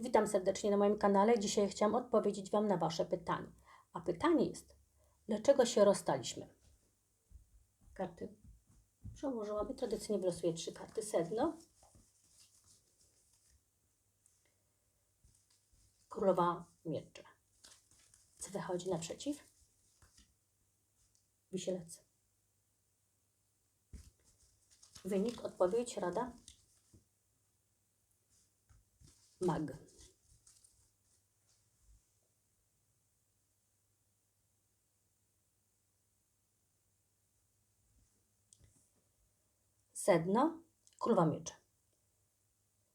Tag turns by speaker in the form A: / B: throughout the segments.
A: Witam serdecznie na moim kanale. Dzisiaj chciałam odpowiedzieć Wam na Wasze pytanie. A pytanie jest, dlaczego się rozstaliśmy? Karty przełożyłam i tradycyjnie wylosuję trzy karty. Sedno, Królowa Miecze. Co wychodzi naprzeciw? Wisielec. Wynik, odpowiedź, rada? Mag. Sedno, królowa miecze.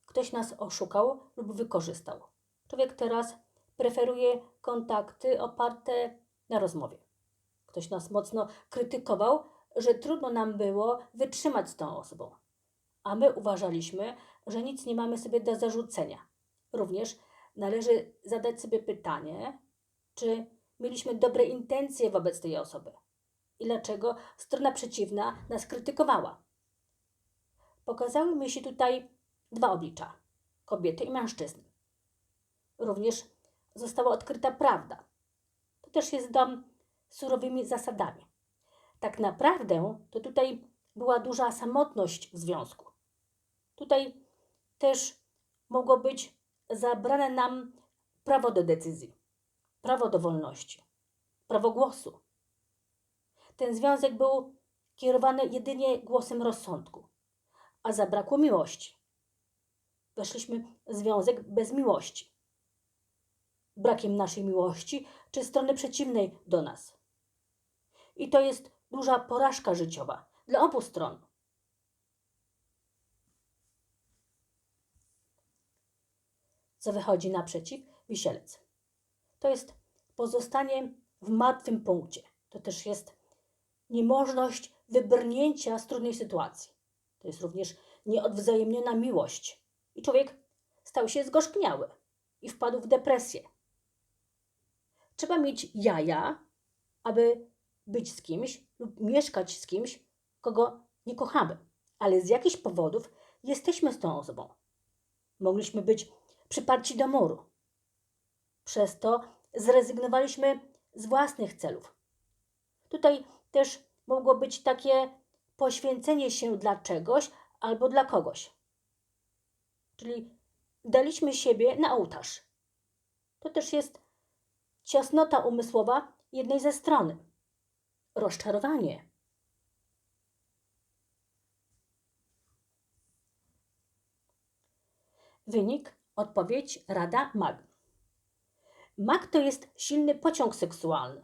A: Ktoś nas oszukał lub wykorzystał. Człowiek teraz preferuje kontakty oparte na rozmowie. Ktoś nas mocno krytykował, że trudno nam było wytrzymać z tą osobą. A my uważaliśmy, że nic nie mamy sobie do zarzucenia. Również należy zadać sobie pytanie, czy mieliśmy dobre intencje wobec tej osoby i dlaczego strona przeciwna nas krytykowała. Pokazały mi się tutaj dwa oblicza kobiety i mężczyzny. Również została odkryta prawda. To też jest dom surowymi zasadami. Tak naprawdę to tutaj była duża samotność w związku. Tutaj też mogło być zabrane nam prawo do decyzji, prawo do wolności, prawo głosu. Ten związek był kierowany jedynie głosem rozsądku, a zabrakło miłości. Weszliśmy w związek bez miłości. Brakiem naszej miłości czy strony przeciwnej do nas. I to jest duża porażka życiowa dla obu stron. Co wychodzi naprzeciw? Wisielec. To jest pozostanie w martwym punkcie. To też jest niemożność wybrnięcia z trudnej sytuacji. To jest również nieodwzajemniona miłość. I człowiek stał się zgorzkniały i wpadł w depresję. Trzeba mieć jaja, aby być z kimś lub mieszkać z kimś, kogo nie kochamy, ale z jakichś powodów jesteśmy z tą osobą. Mogliśmy być przyparci do muru. Przez to zrezygnowaliśmy z własnych celów. Tutaj też mogło być takie poświęcenie się dla czegoś albo dla kogoś. Czyli daliśmy siebie na ołtarz. To też jest ciasnota umysłowa jednej ze strony. Rozczarowanie. Wynik, odpowiedź, rada, mag. Mag to jest silny pociąg seksualny,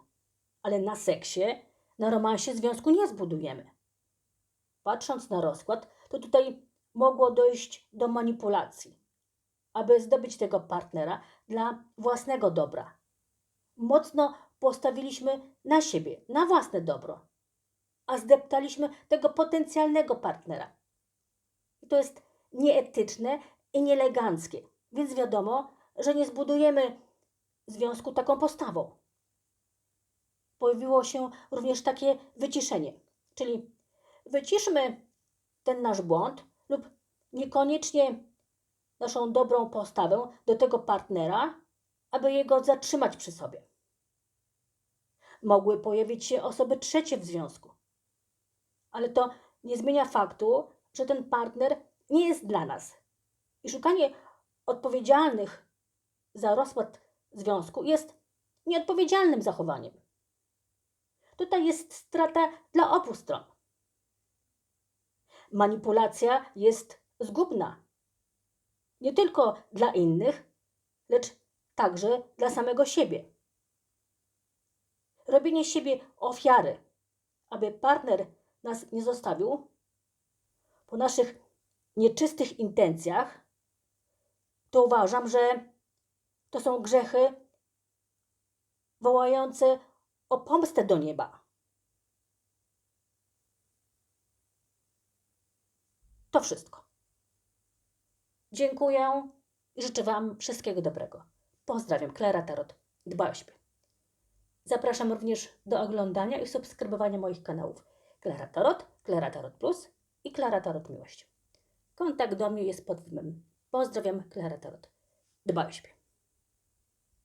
A: ale na seksie, na romansie związku nie zbudujemy. Patrząc na rozkład, to tutaj mogło dojść do manipulacji, aby zdobyć tego partnera dla własnego dobra. Mocno postawiliśmy na siebie, na własne dobro, a zdeptaliśmy tego potencjalnego partnera. To jest nieetyczne i nieeleganckie, więc wiadomo, że nie zbudujemy związku taką postawą. Pojawiło się również takie wyciszenie, czyli wyciszmy ten nasz błąd lub niekoniecznie naszą dobrą postawę do tego partnera, aby jego zatrzymać przy sobie. Mogły pojawić się osoby trzecie w związku, ale to nie zmienia faktu, że ten partner nie jest dla nas. I szukanie odpowiedzialnych za rozpad związku jest nieodpowiedzialnym zachowaniem. Tutaj jest strata dla obu stron. Manipulacja jest zgubna. Nie tylko dla innych, lecz także dla samego siebie. Robienie siebie ofiary, aby partner nas nie zostawił, po naszych nieczystych intencjach, to uważam, że to są grzechy wołające o pomstę do nieba. To wszystko. Dziękuję i życzę Wam wszystkiego dobrego. Pozdrawiam, Klara Tarot. Dbaj o siebie. Zapraszam również do oglądania i subskrybowania moich kanałów Klara Tarot, Klara Tarot Plus i Klara Tarot Miłość. Kontakt do mnie jest pod wymem. Pozdrawiam, Klara Tarot. Dbaj o siebie.